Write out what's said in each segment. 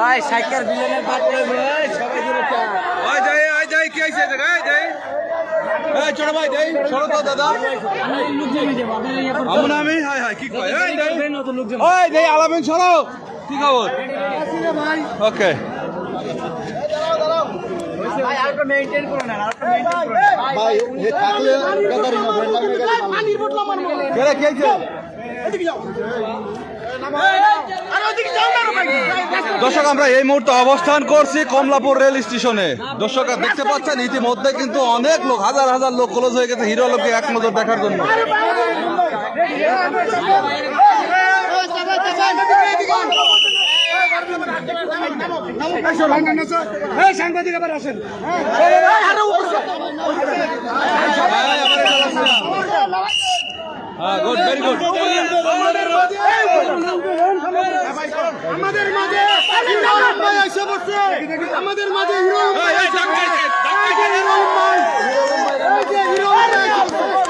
ওই সাইকেল বিলেনের পাট করবে ওই সবাই দূরে ওই যাই ওই যাই কি আইছে দেখা এই যাই। এই ছোট ভাই যাই। ছোট তো দাদা। আমন আমি? হাই হাই কি কয়? এই যাই। ওই যাই আলামিন সরো কি খবর? ওকে ভাই। আর মেইনটেইন করুন না দর্শক আমরা এই মুহূর্তে অবস্থান করছি কমলাপুর রেল স্টেশনে দর্শক দেখতে পাচ্ছেন ইতিমধ্যে কিন্তু অনেক লোক হাজার হাজার লোক ক্লোজ হয়ে গেছে হিরো লোককে এক নজর দেখার জন্য হ্যাঁ ভাই এসে বসছে আমাদের মাঝে। এই যে হিরো হিরো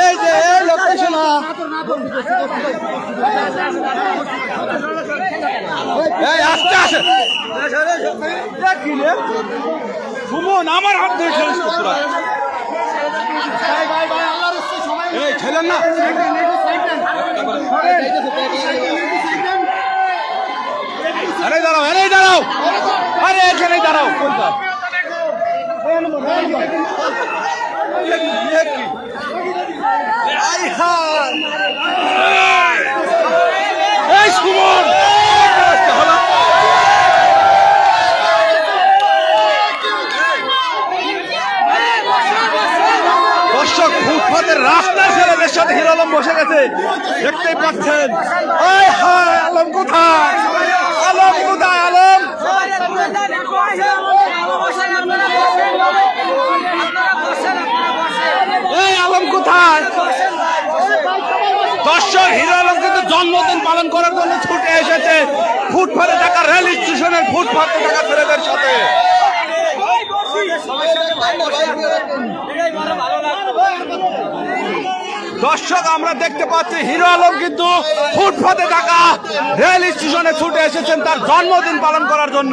এই যে এই আমার হাত ধরে ছেলেন না। আরে দাঁড়াও আরে দাঁড়াও। আরে, এখানেই দাঁড়াও। এই সুমন। দর্শক, ফুটপাতের রাস্তার ছেলেদের সাথে হিরো আলম বসে গেছে। দেখতেই পাচ্ছেন। আলম কোথায়? আলম কোথায়? আলম এই আলম কোথায়? দর্শক হিরো আলম কিন্তু জন্মদিন পালন করার জন্য ছুটে এসেছে। ফুটপাতে থাকা রেল স্টেশনের ফুটপাতে থাকা ছেলেদের সাথে। দর্শক, আমরা দেখতে পাচ্ছি হিরো আলম কিন্তু ফুটপাতে থাকা রেল স্টেশনে ছুটে এসেছেন তার জন্মদিন পালন করার জন্য।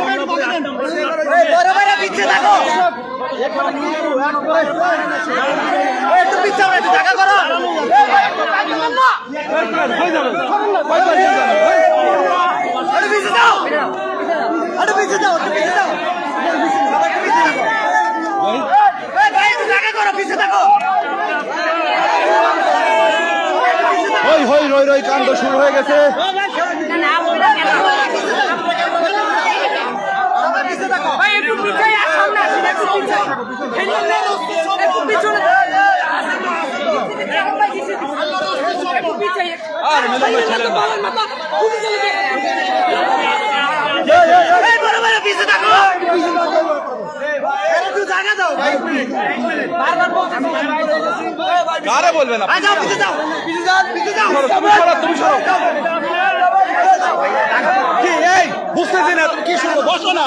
আরে কি পিছনে যাও না খেলে খেলতেছে যাও না এই বেটা হয়ে যাবে পয়সা দিয়ে যাবে হই হই রই রই কাণ্ড শুরু হয়ে গেছে। আর না তুমি কি শুনব বসো না।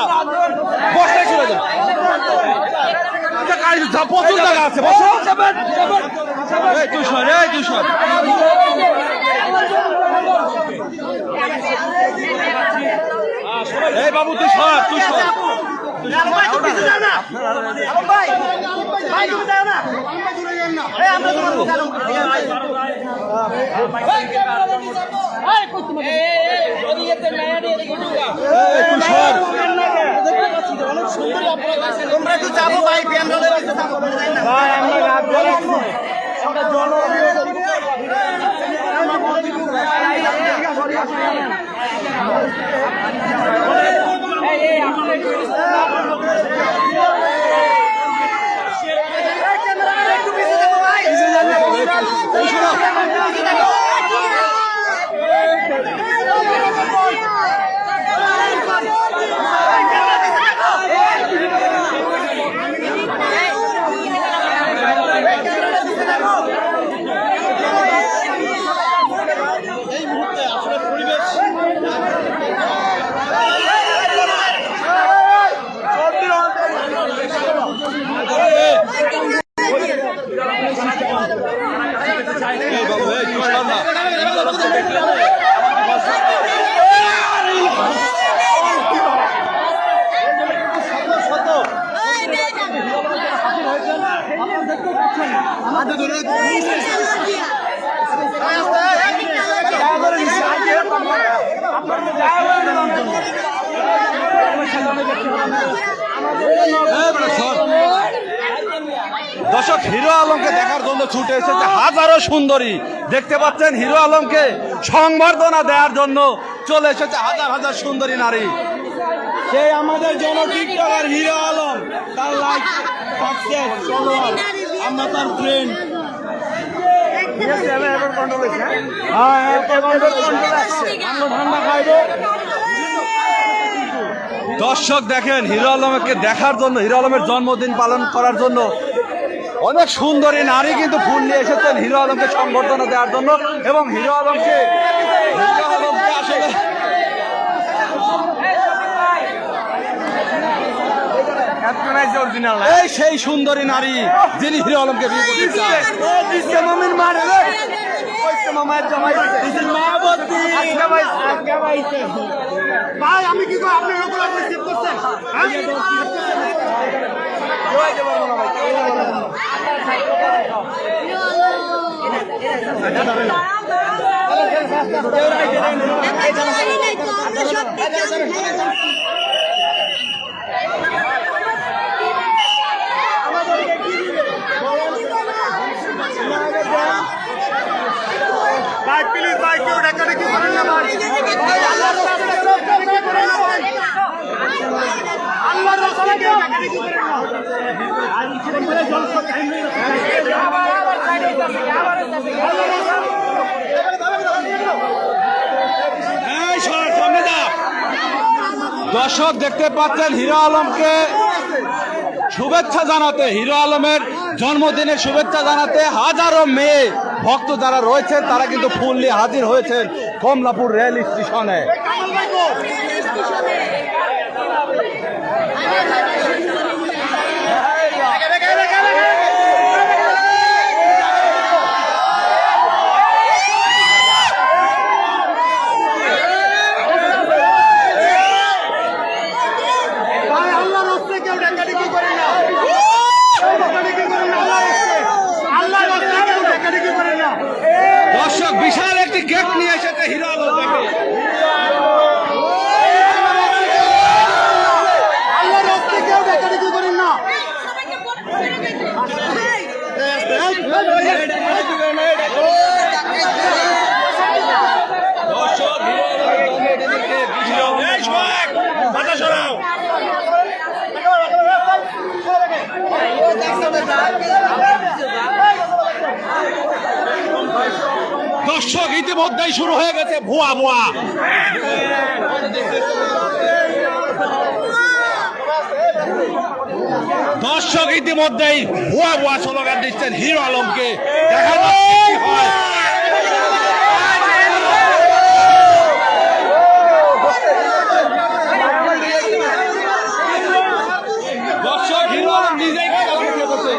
বসতে শুনে যাও প্রচুর জায়গা আছে বসো এই তুই সর এই তুই সর এই বাবু তুই সর তুই সর এই তুই সর এই এই বাবু এই তুই সর না এই বেটা সর। দর্শক হিরো আলমকে দেখার জন্য ছুটে এসেছে হাজারো সুন্দরী। দেখতে পাচ্ছেন হিরো আলমকে সংবর্ধনা দেওয়ার জন্য চলে এসেছে হাজার হাজার সুন্দরী নারী। সেই আমাদের জন টিকটকার হিরো আলম। তার লাইক সাকসেস ফলোয়ার আমরা তার ফ্রেন্ড দর্শক দেখেন হিরো আলমকে দেখার জন্য হিরো আলমের জন্মদিন পালন করার জন্য অনেক সুন্দরী নারী কিন্তু ফুল নিয়ে এসেছেন হিরো আলমকে সংবর্ধনা দেওয়ার জন্য এবং হিরো আলমকে হিরো আলমকে আসলে এই সেই সুন্দরী নারী যিনি হিরো আলমকে বিয়ে করতে চান। ভাই। আমি কি করি? হ্যাঁ? প্লিজ ভাই কেউ কেউ ডাকাডাকি করেন না ভাই দর্শক দেখতে পাচ্ছেন হিরো আলমকে শুভেচ্ছা জানাতে হিরো আলমের জন্মদিনের শুভেচ্ছা জানাতে হাজারো মেয়ে ভক্ত যারা রয়েছেন তারা কিন্তু ফুল নিয়ে হাজির হয়েছেন কমলাপুর রেল স্টেশনে কামাল ভাই গো ভাই আল্লাহর রাস্তায় কেউ ডাকাডাকি করেন না কেউ ডাকাডাকি করেন না আল্লাহর রাস্তায় আল্লাহর রাস্তায় কেউ ডাকাডাকি করেন না দর্শক বিশাল একটি গেট নিয়ে এসেছে হিরো আলম দেখে আল্লাহর রাস্তায় কেউ ডাকাডাকি করেন না দর্শক হিরো আলম দেখে বিশাল- এই সোহাগ, মাথা সরাও। দর্শক ইতিমধ্যেই শুরু হয়ে গেছে ভুয়া ভুয়া। দর্শক ইতিমধ্যেই ভুয়া ভুয়া স্লোগান দিচ্ছেন হিরো আলমকে। দেখা যাচ্ছে হয় দর্শক হিরো আলম নিজেই খেলা করছে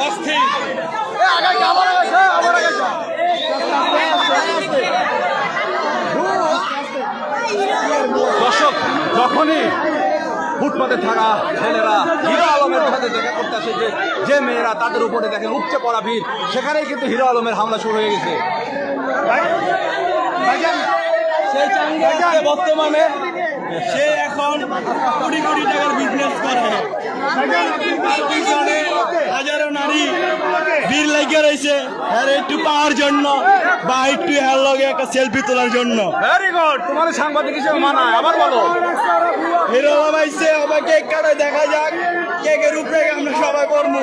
অস্থির দর্শক যখনই ফুটপাতে থাকা ছেলেরা হিরো আলমের সাথে দেখা করতে আসে যে যে মেয়েরা তাদের উপরে দেখেন উপচে পড়া ভিড় সেখানেই কিন্তু হিরো আলমের হামলা শুরু হয়ে গেছে। সেই চাঙ্গে বর্তমানে সে এখন কোটি কোটি টাকার বিজনেস করে। তার পিছনে হাজারো নারী ভিড় লাগিয়ে রয়েছে আর একটু পাওয়ার জন্য বা একটু হ্যার লগে একটা সেলফি তোলার জন্য ভেরি গুড তোমার সাংবাদিক হিসেবে মানায় আবার বলো হিরো বাবাইছে আবার কেক কাটা দেখা যাক কেকের উপরে আমরা সবাই করব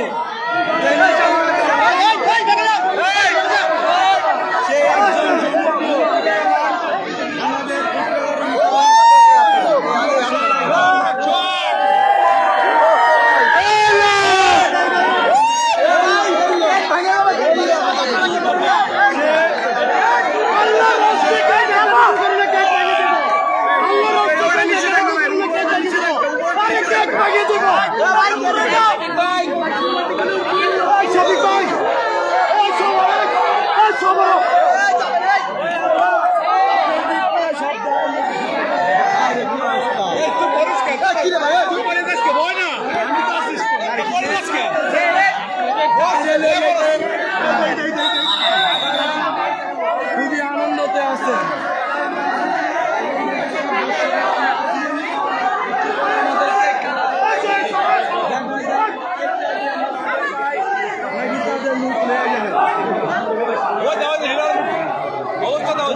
সেই একজন জনপ্রিয় আমাদের একটু পরিষ্কার তুই পরিষ্কার কে বল না আমি তো আসিস পরিষ্কার খুবই আনন্দতে আছে ওই দাও হিরো আলম অবস্থা দাও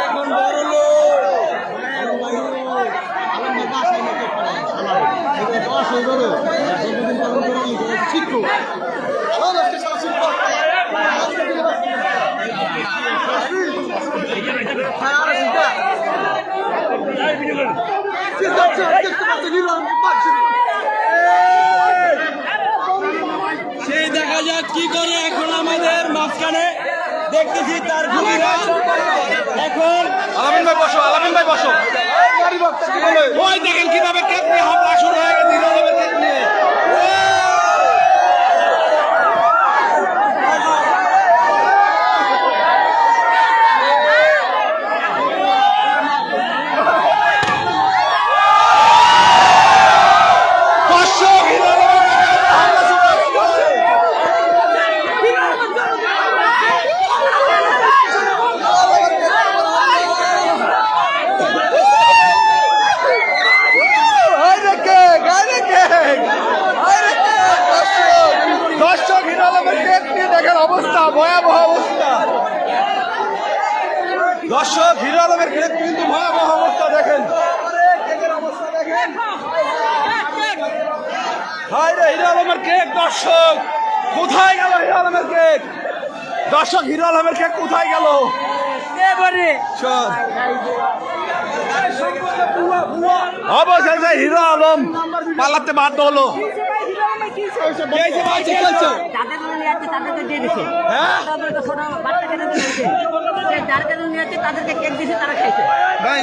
এখন বড় লোক সেই দেখা যাক কি করে এখন আমাদের মাঝখানে। দেখতেছি তার খুবইরা এখন আলামিন ভাই বসো আলামিন ভাই বসো। ওই দেখেন কীভাবে কেক হামলা শুরু হয়ে গেছে হিরো আলমের কেক নিয়ে দর্শক হিরো আলমের কেকে হামলা শুরু হয়ে গেছে। দর্শক হিরো আলমের কেক নিয়ে দেখেন অবস্থা ভয়াবহ অবস্থা দর্শক হিরো আলমের কেক কিন্তু ভয়াবহ অবস্থা দেখেন হায় রে হিরো আলমের কেক দর্শক কোথায় গেল হিরো আলমের কেক দর্শক হিরো আলমের কেক কোথায় গেল চল অবশেষে হিরো আলম পালাতে বাধ্য হলো যাদের জন্য নিয়ে যাচ্ছে তাদেরকে দিয়ে দিছে হ্যাঁ? তাদেরকে ছোট বাচ্চাকে দিয়েছে যার কাছে নিয়ে যাচ্ছে তাদেরকে কেক দিছে তারা খাইছে ভাই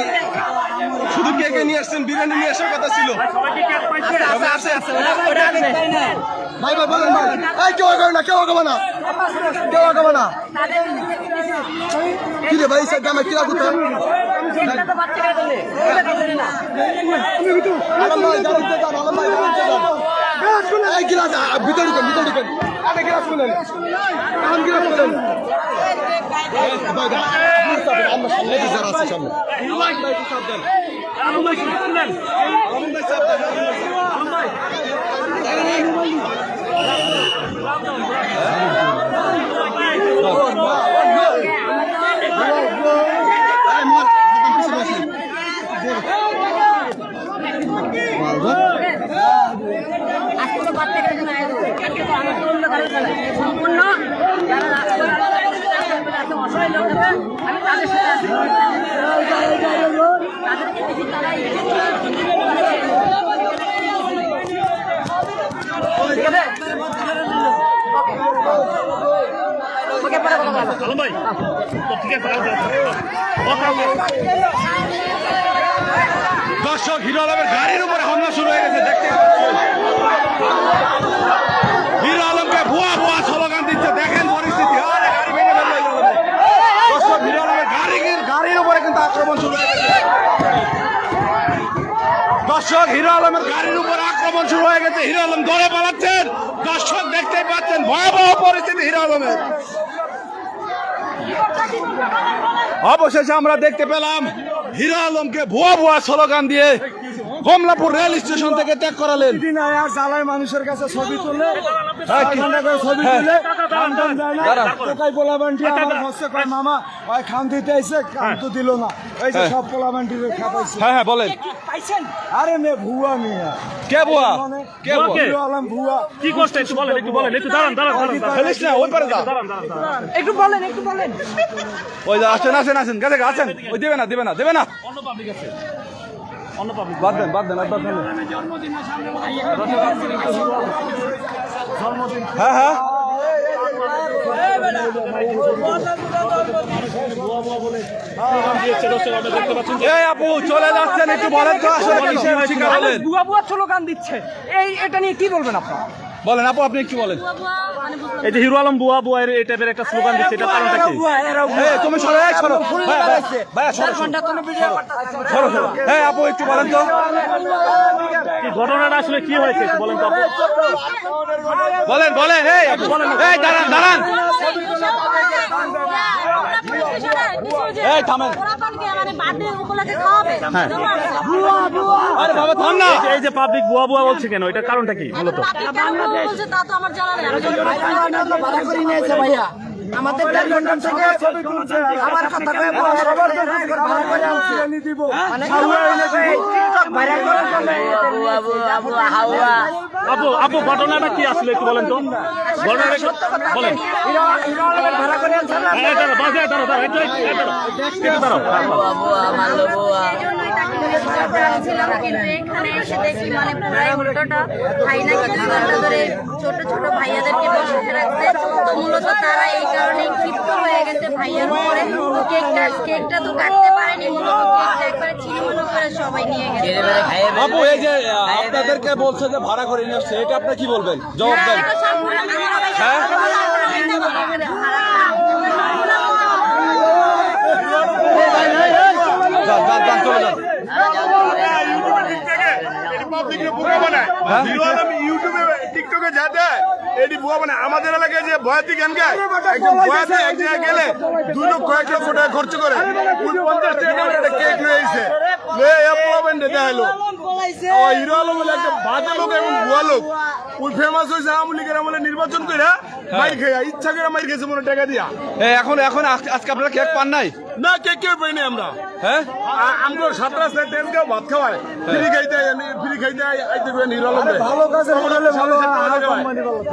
শুধু কেকে নিয়ে আসছেন? বিরিয়ানি নিয়ে আসার কথা ছিল। ভাই ভাই বলেন ভাই। এই কেউ আগাবে না কেউ আগাবে না। কেউ আগাবে না। কি রে ভাই সে দামে কিরা করতে ভিতরে ভিতরে আরে গিলাস খুলেন আম গিলাস খুলেন আমরা সামনে তো বাচ্চাকে জন্য আয়োজন আজকে তো আমার তো অন্য কারও খেলা সম্পূর্ণ যারা রাস্তায় আছে অসহায় লোক আছে আমি তাদের সাথে আছি দর্শক হিরো আলমের গাড়ির উপরে হামলা শুরু হয়ে গেছে দেখতে পাচ্ছেন হিরো আলমকে ভুয়া ভুয়া স্লোগান দিচ্ছে দেখেন পরিস্থিতি আরে গাড়ি ভেঙে ফেলল হিরো আলমের। দর্শক হিরো আলমের গাড়ির গাড়ির উপরে কিন্তু আক্রমণ শুরু হয়ে গেছে দর্শক হিরো আলমের গাড়ির উপর আক্রমণ শুরু হয়ে গেছে। হিরো আলম দৌড়ে পালাচ্ছেন। দর্শক দেখতে পাচ্ছেন, ভয়াবহ পরিস্থিতি হিরো আলমের। অবশেষে আমরা দেখতে পেলাম, হিরো আলমকে ভুয়া ভুয়া স্লোগান দিয়ে কমলাপুর রেল স্টেশন থেকে ত্যাগ করালেন। দিন আর জ্বালায় মানুষের কাছে ছবি তুলে হ্যাঁ, কি- ঠান্ডা করে ছবি হ্যাঁ। তুলে খান টান যায় না দাঁড়ান। কোকাই পোলাবান্টি আমার হচ্ছে কয় মামা ওই খান দিতে আইছে খান তো দিল না। এই যে হ্যাঁ। সব পোলাবান্টি খাপাইছে হ্যাঁ হ্যাঁ বলেন। আরে মে ভুয়া মিয়া। কে ভুয়া? কে ভুয়া? আলম ভুয়া। কি করছে? একটু বলেন একটু বলেন একটু দাঁড়ান দাঁড়ান দাঁড়ান দাঁড়ান। ফেলিস না ওই পারে যা। একটু বলেন একটু বলেন। ওই যা আসেন আসেন আসেন গেছে আছেন ওই দেবে না দেবে না দেবে না। অন্য পাবলিক আছে। অন্য পাবলিক বাদ দেন বাদ দেন বাদ দেন হ্যাঁ হ্যাঁ। এই আপু চলে যাচ্ছেন একটু বলেন তো আসলে বুয়া বুয়া স্লোগান দিচ্ছে। এই এটা নিয়ে কি বলবেন আপনারা? বলেন আপু আপনি একটু বলেন? এই যে হিরো আলম বুয়া বুয়া এই টাইপের একটা স্লোগান দিচ্ছে এটা কারণটা কি? তুমি সরো এই সরো। ভাইয়া সরো সরো। সরো সরো এই আপু একটু বলেন তো। কি ঘটনাটা আসলে কি হয়েছে একটু বলেন তো। বলেন বলেন এই আপু এই দাঁড়ান দাঁড়ান। এই থামেন। আরে বাবা থাম না এই যে- এই যে পাবলিক বুয়া বুয়া বলছে কেন এটা কারণটা কি? মূলত তা তো আমার জানা নেই ভাড়া করে নিয়েছে ভাইয়া আমাদের দেড় থেকে আবার কথা কয়ে সবার ভাড়া করে আনছে দিব মানে টিকটক ভাইরাল করার জন্য আপু আপু ঘটনাটা কি আসলে একটু বলেন তো ঘটনাটা বলেন ভাড়া করে আনছে হ্যাঁ, হ্যাঁ, হ্যাঁ, হ্যাঁ। কিন্তু এখানে এসে দেখি মানে উল্টোটা নাকি দুই ঘণ্টা ধরে ছোট ছোট ভাইয়াদেরকে বসে রাখছে তো মূলত তারা এই কারণে ক্ষিপ্ত হয়ে গেছে ভাইয়ার উপরে। কেকটা কেকটা তো কাটতে পারেনি মূলত কেকটা একবারে ছিনিমিনি করে সবাই নিয়ে গেছে। আপু এই যে আপনাদেরকে বলছে যে ভাড়া করে নিয়ে আসছে এটা আপনি কি বলবেন? জবাব দেন। হ্যাঁ? চলে যান। টিকটকে যা দেয় এটি ভুয়া মানে আমাদের এলাকায় যে বয়াতি গান গায় একজন বয়াতি এক জায়গায় গেলে দুই লক্ষ এক লক্ষ টাকা খরচ করে। পঞ্চাশ টাকা একটা কেক নিয়ে এসে হিরো আলম একটা বাজে লোক এবং ভুয়া লোক। ওই ফেমাস হয়েছে আওয়ামী লীগের আমলে নির্বাচন করে মাইর খেয়া ইচ্ছা করে মাইর খেয়েছে মনে টাকা দিয়া। এখন এখন আজকে আপনারা কেক পান নাই? না কেক কেউ পাইনি আমরা। হ্যাঁ? আমরা সাত রাস্তায় তেল খাও ভাত খাওয়ায়। ফ্রি খাইতে ফ্রি খাইতে আইতে করেন হিরো ভালো কাজে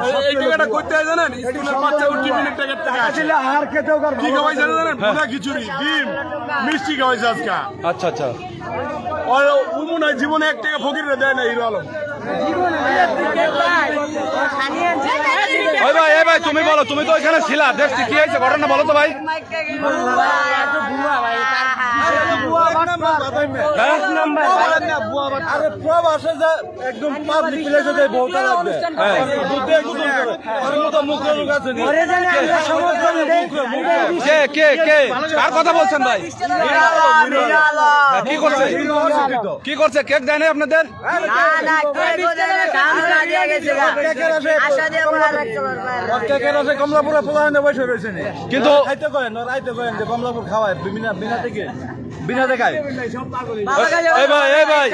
আর এই- টাকাটা করতে হয় জানেন? স্কুলের বাচ্চা টিফিনের টাকার টাকা আসলে আর খেতেও কি খাওয়াইছে জানেন? পুরা খিচুড়ি ডিম মিষ্টি খাওয়াইছে আজকে। আচ্ছা আচ্ছা। আর হয় জীবনে এক টাকা ফকিরে দেয় না হিরো আলম। ভাই তুমি বলো তুমি তো ওইখানে ছিলা। দেখছি কি হয়েছে ঘটনা বলো তো ভাই। কে? কে কে কার কথা বলছেন ভাই? হ্যাঁ, কি করছে? কি করছে? কেক দেয় নাই আপনাদের কেকের আছে কমলাপুরে পোলাহানে বসে রয়েছে কিন্তু খাইতে করেন রাইতে করেন যে কমলাপুর খাওয়ায় বিনা বিনা থেকে? বিনা দেখায়। এই ভাই এই ভাই।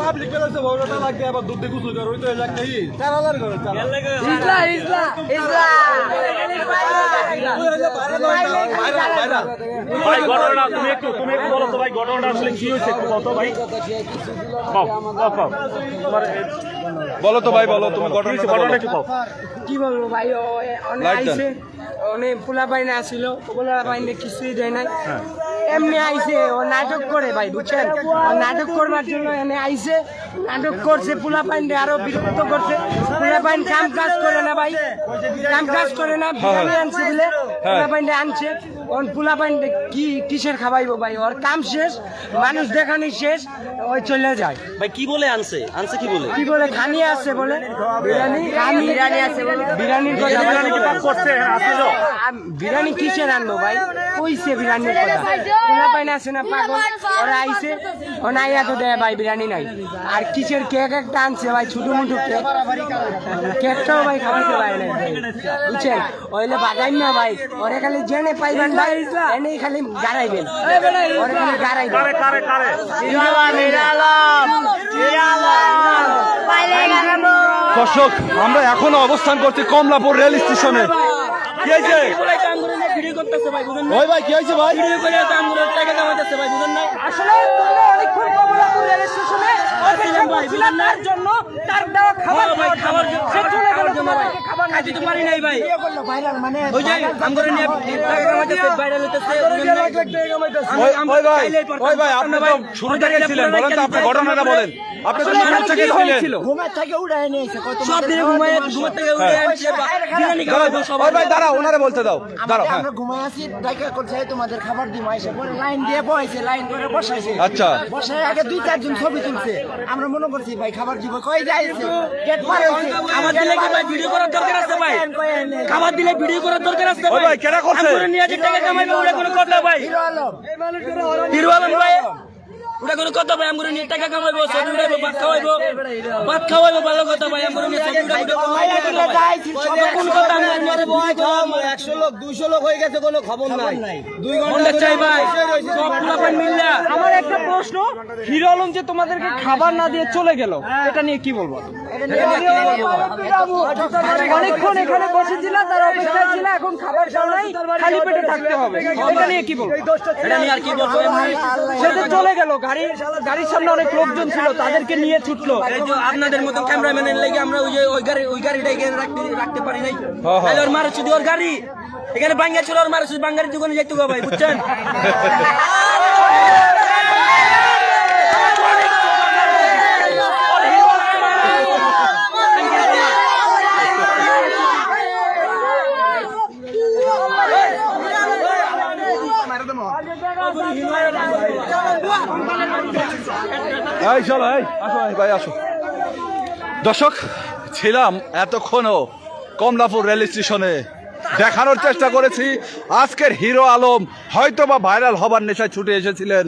পাবলিক বেরোচ্ছে লাগবে আবার দুধ দিয়ে গুসল করে তো লাগবে এই চার হাজার করে চার হাজার। ভাই ঘটনা তুমি একটু তুমি একটু বলো তো ভাই ঘটনাটা আসলে কি হয়েছে? কত ভাই। কও, কও, কও। তোমার এ- বলো তো ভাই বলো তুমি কি ঘটনা কি বলব ভাই ও অনেক। আইসে অনেক পোলা পাইনে আসিল পোলা পাইনে কিছুই দেয় নাই। এমনি আইসে ও নাটক করে ভাই বুঝছেন? ও নাটক করবার জন্য এনে আইসে নাটক করছে পোলা পাইনে আরও বিরক্ত করছে। পোলা পাইন কাম কাজ করে না ভাই কাম কাজ করে না বিরিয়ানি আনছে বলে পোলা পাইনে আনছে। ওর পোলা পাইনে কি কিসের খাওয়াইবো ভাই? ওর কাম শেষ মানুষ দেখানি শেষ ওই চলে যায়। ভাই কি বলে আনছে? আনছে কি বলে? কি বলে? খানি আছে বলে। বিরিয়ানি? খানি বিরিয়ানি আছে বলে। বিরিয়ানির কথা বিরিয়ানি কি পাক করছে আসছিল আম- বিরিয়ানি কিসে রান্নো ভাই? কইছে বিরিয়ানির কথা। পোলা পাইনা আছে না পাগল? ওরা আইছে ও নাই এত দেয় ভাই বিরিয়ানি নাই। আর কিসের কেক একটা আনছে ভাই ছোট মুঠো কেক কেকটাও ভাই খাওয়াইতে পারে না ভাই। বুঝছেন? ওইলে বাজাই না ভাই। ওরে খালি জেনে পাইবেন ভাই খালি গাড়াইবেন গাড়াইবেন কারে কারে কারে? দর্শক আমরা এখনও অবস্থান করছি কমলাপুর রেল স্টেশনে। কি হয়েছে? ভাই ওই ভাই কি হয়েছে ভাই? ভিডিও করে তো আমগুলো টাকা কামাইতেছে ভাই বুঝুন না? আসলে অনেকক্ষণ কমলাপুর রেল স্টেশনে তার জন্য তার দেওয়া খাবার ভাই খাবার সে চলে গেল জন্য ভাই। খাবার না পারি নাই ভাই। মানে ওই যে আমগুলো নিয়ে টাকা হইতেছে ওই ওই ভাই ওই ভাই আপনি তো শুরু থেকে ছিলেন বলেন তো ঘটনাটা বলেন। আপনি তো শুরু থেকে ছিলেন ঘুমের থেকে উড়াই নিয়েছে কত সব দিনে ঘুমায় ঘুমাতে থেকে উঠে আনছে বিরিয়ানি খাওয়াবো ওই ভাই দাঁড়াও ওনারে বলতে দাও। দাঁড়াও হ্যাঁ। আমরা ঘুমাই আছি দেখা করছে তোমাদের খাবার দিব লাইন দিয়ে বসেছে লাইন করে বসাইছে আচ্ছা। বসায় আগে দুই চারজন ছবি তুলছে আমরা মনে করছি ভাই খাবার দিব। কই যাইছে গেট পার হইছে খাবার দিলে কি ভাই ভিডিও করার দরকার আছে ভাই? খাবার দিলে ভিডিও করার দরকার আছে ওই ভাই কেডা করছে? আমরা নিয়ে যে টাকা কামাইবে ওটা কোনো কথা ভাই। হিরো আলম। হিরো আলম ভাই ওটা কোনো কথা ভাই আমগুলো নিয়ে টাকা কামাইবো ছবি উঠাইবো ভাত খাওয়াইবো। ভাত খাওয়াইবো ভালো কথা ভাই আমগুলো নিয়ে ছবি উঠাইবো মাইয়া তুলে যাইছি সবাই কোন কথা আমগুলো লোক দুইশো লোক হয়ে গেছে কোনো খবর নাই। দুই চাই ভাই সব পোলাপান মিললা। আমার একটা প্রশ্ন হিরো আলম যে তোমাদেরকে খাবার না দিয়ে চলে গেল এটা নিয়ে কি বলব? অনেকক্ষণ এখানে বসেছিল তার অপেক্ষায় ছিল এখন খাবার দাও নাই খালি পেটে থাকতে হবে। এটা নিয়ে কি বলব? এটা নিয়ে আর কি বলব? সে চলে গেল গাড়ি গাড়ির সামনে অনেক লোকজন ছিল তাদেরকে নিয়ে ছুটলো। আপনাদের মতো ক্যামেরাম্যানের লেগে আমরা ওই যে ওই গাড়ি ওই গাড়িটা এখানে রাখতে রাখতে পারি নাই। ওর মারা তাহলে ওর গাড়ি। এখানে বাঙ্গা ছিল ওর শুধু বাঙ্গারি দোকানে যেতে ভাই বুঝছেন? এই, চলো, এই, আসো ভাই, আসো। দর্শক, ছিলাম এতক্ষণও কমলাপুর রেল স্টেশনে। দেখানোর চেষ্টা করেছি। আজকের হিরো আলম হয়তো বা ভাইরাল হবার নেশায় ছুটে এসেছিলেন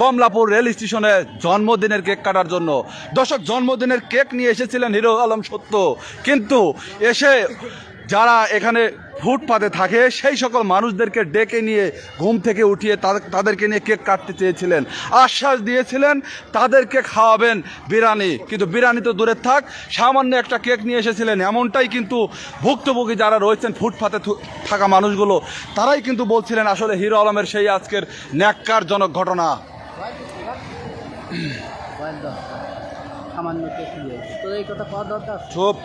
কমলাপুর রেল স্টেশনে জন্মদিনের কেক কাটার জন্য। দর্শক, জন্মদিনের কেক নিয়ে এসেছিলেন হিরো আলম সত্য। কিন্তু এসে যারা এখানে ফুটপাতে থাকে সেই সকল মানুষদেরকে ডেকে নিয়ে ঘুম থেকে উঠিয়ে তাদেরকে নিয়ে কেক কাটতে চেয়েছিলেন। আশ্বাস দিয়েছিলেন তাদেরকে খাওয়াবেন বিরিয়ানি। কিন্তু বিরিয়ানি তো দূরের থাক সামান্য একটা কেক নিয়ে এসেছিলেন। এমনটাই কিন্তু ভুক্তভোগী যারা রয়েছেন ফুটপাতে থাকা মানুষগুলো তারাই কিন্তু বলছিলেন আসলে হিরো আলমের সেই আজকের ন্যাক্কারজনক ঘটনা। সামান্য কেক এই কথা চুপ।